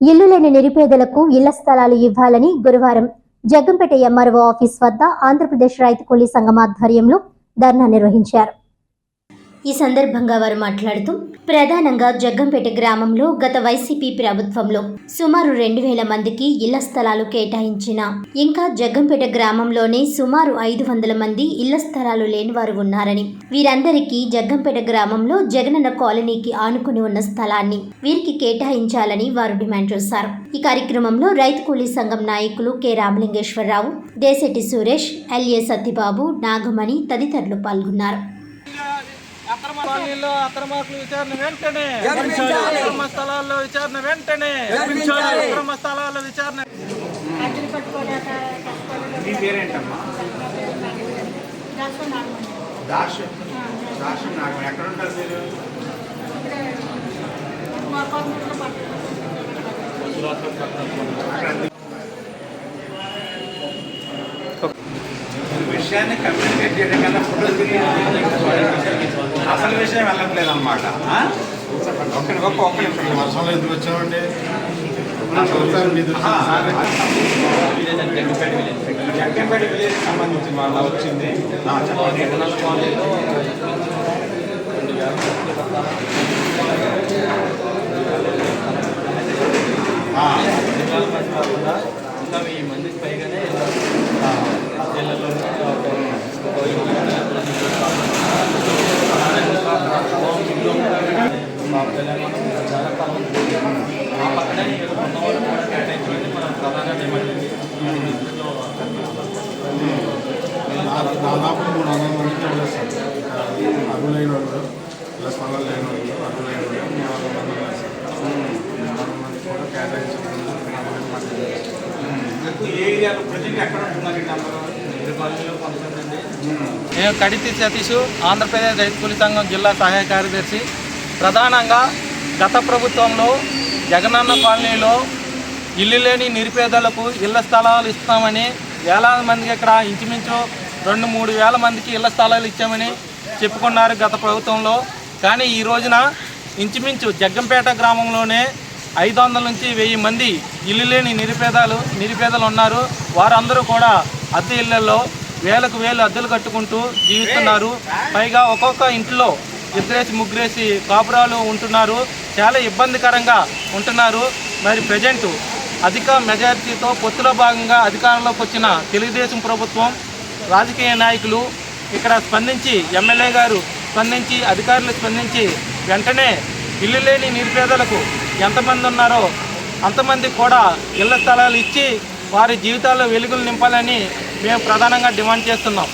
ఇల్లు లేని నిరుపేదలకు ఇళ్ళ స్థలాలు ఇవ్వాలని గురువారం జగ్గంపేట ఎంఆర్ఓ ఆఫీస్ వద్ద ఆంధ్రప్రదేశ్ రైతు కూలీ సంఘం ఆధ్వర్యంలో ధర్నా నిర్వహించారు. ఈ సందర్భంగా వారు మాట్లాడుతూ ప్రధానంగా జగ్గంపేట గ్రామంలో గత వైసీపీ ప్రభుత్వంలో సుమారు రెండు వేల మందికి ఇళ్ళ స్థలాలు కేటాయించిన ఇంకా జగ్గంపేట గ్రామంలోనే సుమారు ఐదు వందల మంది ఇళ్ళ స్థలాలు లేని వారు ఉన్నారని వీరందరికీ జగ్గంపేట గ్రామంలో జగనన్న కాలనీకి ఆనుకుని ఉన్న స్థలాన్ని వీరికి కేటాయించాలని వారు డిమాండ్ చేశారు. ఈ కార్యక్రమంలో రైతు కూలీ సంఘం నాయకులు K. Ramalingeswararao Desetti Suresh L A Satyababu Nagamani తదితరులు పాల్గొన్నారు. కాలనీలో అక్రమార్కుల విచారణ వెంటనే. అక్రమ స్థలాల్లో విచారణ వెంటనే. అక్రమ స్థలాల్లో విచారణ మీ పేరేంటమ్మా? దాష్ దాష్ నాకు ఎక్కడ ఉంటారు మీరు? అక్కడ ఈ విషయాన్ని కమ్యూనికేట్ చేయడం కన్నా అసలు విషయం వెళ్ళట్లేదు అనమాట ఒక్క ఒక్క నిమిషం వర్షంలో ఎందుకు వచ్చామండి జగ్గంపేట విలేజ్ సంబంధించిన వాళ్ళ వచ్చింది. చెప్పండి ఆ, ఇంకా వెయ్యి మందికి పైగానే ఆ పక్కనే ఉన్న వాళ్ళు కూడా కేటాయించాలని మనం దాదాపు మూడు వందల మందికి వదిలేస్తారు అర్హులైన వాళ్ళు ప్లస్ స్థలాలు లేని వాళ్ళు అర్హులైన వాళ్ళు మూడు వందల మంది వదిలేస్తారు మూడు వందల కూడా కేటాయించడం నేను కడితి సతీష్ ఆంధ్రప్రదేశ్ రైతు కూలి సంఘం జిల్లా సహాయ కార్యదర్శి. ప్రధానంగా గత ప్రభుత్వంలో జగనన్న కాలనీలో ఇల్లు లేని నిరుపేదలకు ఇళ్ళ స్థలాలు ఇస్తామని వేలాది మందికి ఇక్కడ ఇంచుమించు రెండు మూడు వేల మందికి ఇళ్ళ స్థలాలు ఇచ్చామని చెప్పుకున్నారు గత ప్రభుత్వంలో. కానీ ఈ రోజున ఇంచుమించు జగ్గంపేట గ్రామంలోనే ఐదు వందల నుంచి వెయ్యి మంది ఇల్లు లేని నిరుపేదలు నిరుపేదలు ఉన్నారు. వారందరూ కూడా అద్దె ఇళ్ళలో వేలకు వేలు అద్దెలు కట్టుకుంటూ జీవిస్తున్నారు. పైగా ఒక్కొక్క ఇంట్లో ఇద్దరేసి ముగ్గురేసి కాపురాలు ఉంటున్నారు. చాలా ఇబ్బందికరంగా ఉంటున్నారు. మరి ప్రజెంటు అధిక మెజారిటీతో పొత్తులో భాగంగా అధికారంలోకి వచ్చిన తెలుగుదేశం ప్రభుత్వం రాజకీయ నాయకులు ఇక్కడ స్పందించి ఎమ్మెల్యే గారు స్పందించి అధికారులు స్పందించి వెంటనే ఇల్లు లేని నిరుపేదలకు ఎంతమంది ఉన్నారో అంతమంది కూడా ఇళ్ళ స్థలాలు ఇచ్చి వారి జీవితాల్లో వెలుగులు నింపాలని మేము ప్రధానంగా డిమాండ్ చేస్తున్నాం.